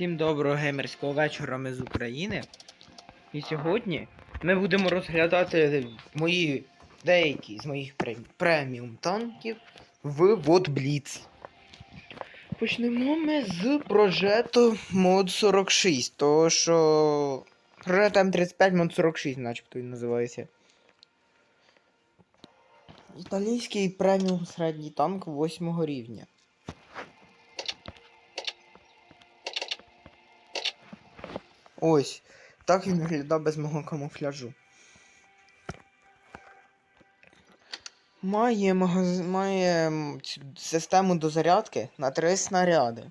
Всім доброго геймерського вечора ми з України. І сьогодні ми будемо розглядати мої деякі з моїх прем- преміум танків в Blitz. Почнемо ми з прожету Mod 46, того що прожет М35 Mod 46, начебто він називається. Італійський преміум середній танк 8 рівня. Ось. Так він виглядав без мого камуфляжу. Має, магаз... має систему дозарядки на три снаряди.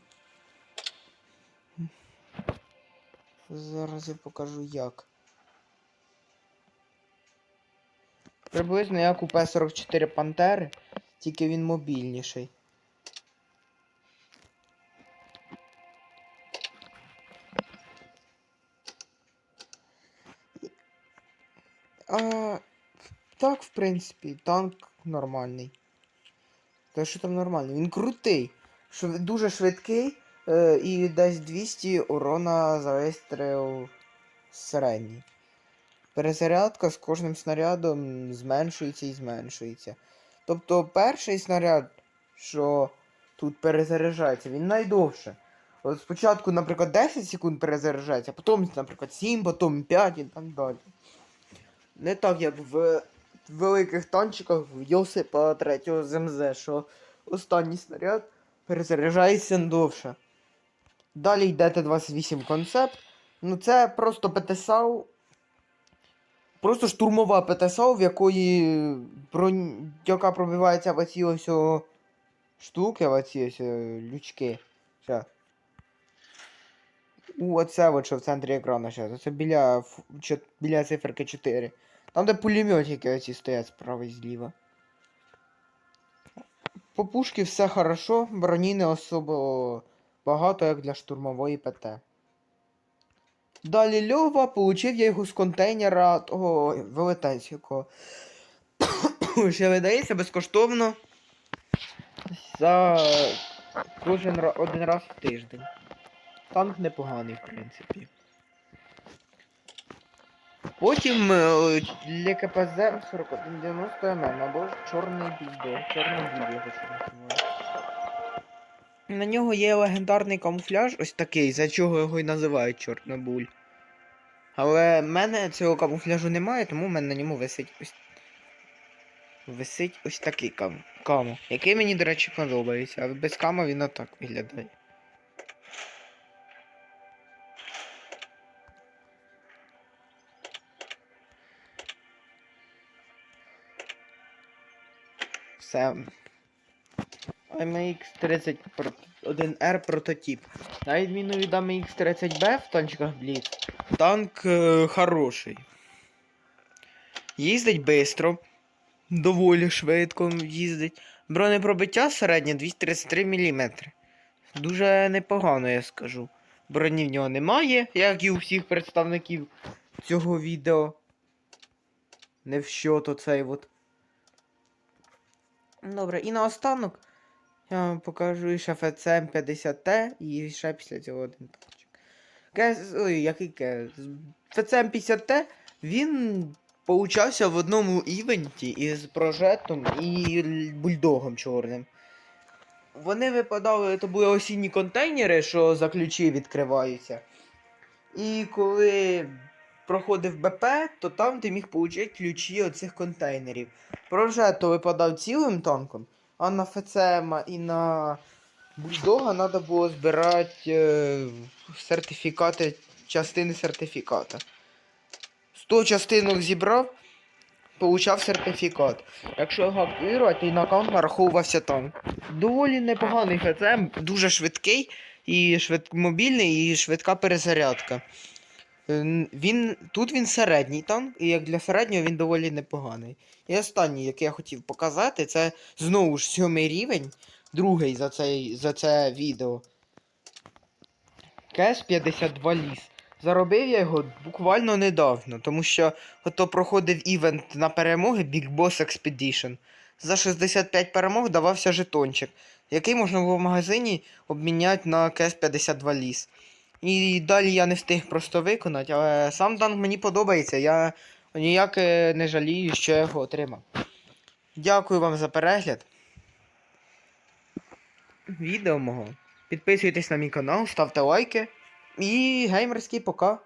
Зараз я покажу як. Приблизно як у П-44 Пантери, тільки він мобільніший. А, так, в принципі, танк нормальний. Та що там нормально? Він крутий. Шв... Дуже швидкий е, і десь 200 урона за вистріл середній. Перезарядка з кожним снарядом зменшується і зменшується. Тобто перший снаряд, що тут перезаряджається, він найдовше. От спочатку, наприклад, 10 секунд перезаряджається, потім, наприклад, 7, потім 5 і так далі. Не так, як в великих танчиках в Йосипа 3 ЗМЗ, що останній снаряд перезаряджається довше. Далі йде Т-28 концепт. Ну це просто ПТСАУ. Просто штурмова ПТСАУ, в якої бронь... яка пробивається в оці ось штуки, в оці ось лючки. Щас. У, оце от що в центрі екрану зараз. Це біля, біля циферки 4. Там, де пулеметики оці стоять справа і зліва. По пушки все хорошо, броні не особо багато, як для штурмової ПТ. Далі Льова, получив я його з контейнера того велетенського. Ще видається безкоштовно за кожен один раз в тиждень. Танк непоганий, в принципі. Потім е, для КПЗ 4190 ММ або чорний більдо. Чорний ще називають. На нього є легендарний камуфляж, ось такий, за чого його і називають Чорнобуль. Але в мене цього камуфляжу немає, тому в мене на ньому висить ось. Висить ось такий кам... камо. Який мені, до речі, подобається, а без камо він отак виглядає. Все. MX-30 про- 1R прототип. На відміну від MX-30B в танчиках Blitz, танк е, хороший. Їздить швидко, доволі швидко їздить. Бронепробиття середнє 233 мм. Дуже непогано, я скажу. Броні в нього немає, як і у всіх представників цього відео. Не в що то цей от. Добре, і наостанок я вам покажу ще ФЦМ 50Т і ще після цього один танчик. КС, ой, який КС? ФЦМ 50Т, він получався в одному івенті із прожетом і бульдогом чорним. Вони випадали, то були осінні контейнери, що за ключі відкриваються. І коли проходив БП, то там ти міг отримати ключі оцих контейнерів. Прожето випадав цілим танком, а на ФЦМ і на Бульдога треба було збирати е, сертифікати, частини сертифіката. 100 частинок зібрав, получав сертифікат. Якщо його активувати, і на аккаунт нараховувався танк. Доволі непоганий ФЦМ, дуже швидкий, і швид... мобільний, і швидка перезарядка. Е, Він, тут він середній танк, і як для середнього він доволі непоганий. І останній, який я хотів показати, це знову ж сьомий рівень, другий за, цей, за це відео. КС 52 ліс. Заробив я його буквально недавно, тому що ото проходив івент на перемоги Big Boss Expedition. За 65 перемог давався жетончик, який можна було в магазині обміняти на КС 52 ліс. І далі я не встиг просто виконати, але сам танк мені подобається. Я ніяк е, не жалію, що я його отримав. Дякую вам за перегляд. Відео мого. Підписуйтесь на мій канал, ставте лайки. І геймерський пока.